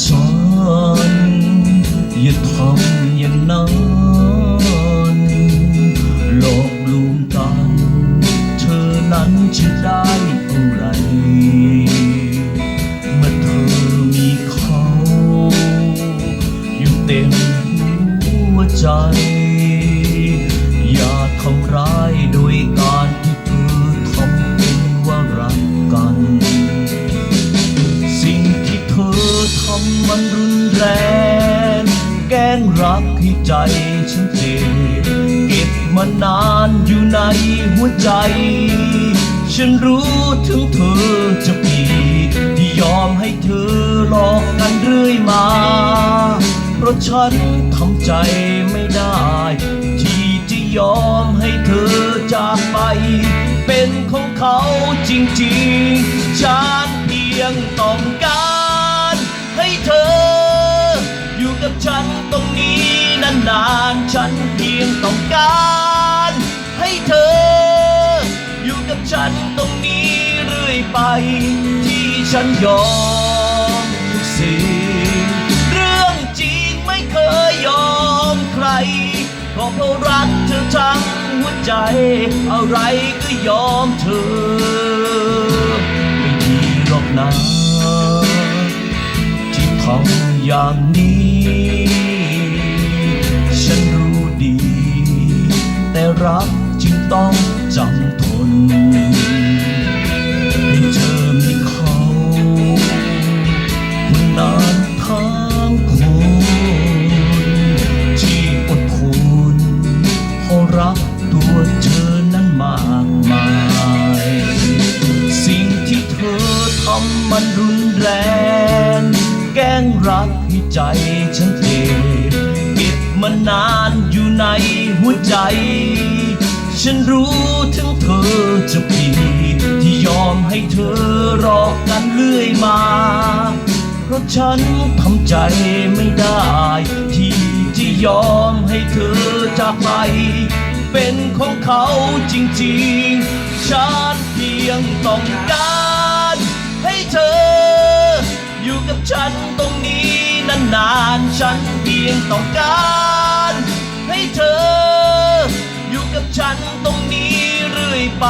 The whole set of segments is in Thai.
สอนอย่าทำอย่างนั้นหลอกลวงกันเธอนั้นจะได้อะไรเมื่อเธอมีเขา อยู่เต็มหัวใจ อย่าทำร้ายโดยการ มานานอยู่ในหัวใจ ฉันรู้ถึงเธอจะผิดที่ยอมให้เธอหลอกกันเรื่อยมา เพราะฉันทำใจไม่ได้ ที่จะยอมให้เธอจากไป เป็นของเขาจริงๆ ฉันเพียงต้องการให้เธอ อยู่กับฉันตรงนี้นานๆ ฉันเพียงต้องการ เธอ อยู่กับฉันตรงนี้เรื่อยไป ที่ฉันยอมทุกสิ่งเรื่องจริงไม่เคยยอมใครก็เพราะรักเธอทั้งหัวใจ อะไรก็ยอมเธอ ไม่ดีหรอกนะที่ทำอย่างนี้ ฉันรู้ดี แต่รัก ต้องจำทนให้เธอมีเขาคนนั้นทั้งคนที่อดทนเพราะรักตัวเธอนั้นมากมาย สิ่งที่เธอทำมันรุนแรง แกล้งรักให้ใจฉันเจ็บเก็บมานานอยู่ในหัวใจ ฉันรู้ถึงเธอจะผิดที่ยอมให้เธอรอกันเรื่อยมา เพราะฉันทำใจไม่ได้ ที่จะยอมให้เธอจากไป เป็นของเขาจริงๆ ฉันเพียงต้องการให้เธอ อยู่กับฉันตรงนี้นานๆ ฉันเพียงต้องการให้เธอ ฉันตรงนี้เรื่อยไป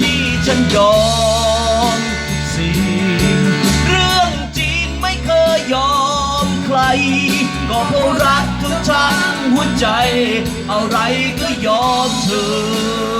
ที่ฉันยอมสิ่งเรื่องจริงไม่เคยยอมใคร ก็เพราะรักเธอทั้งหัวใจ อะไรก็ยอมเธอ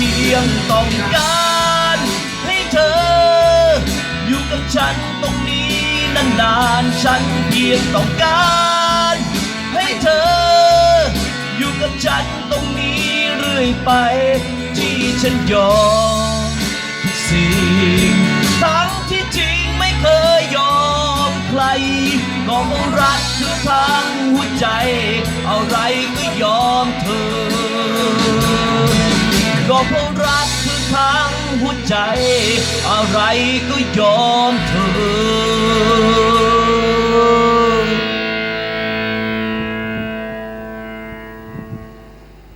พียงต้องการให้เธอ อยู่กับฉันตรงนี้นานๆฉันเพียงต้องการให้เธอ อยู่กับฉันตรงนี้เรื่อยไป ที่ฉันยอมทุกสิ่งทั้งที่จริงไม่เคยยอมใครก็รักเธอทั้งหัวใจ อะไรก็ยอม หัวใจ อะไรก็ยอมเธอ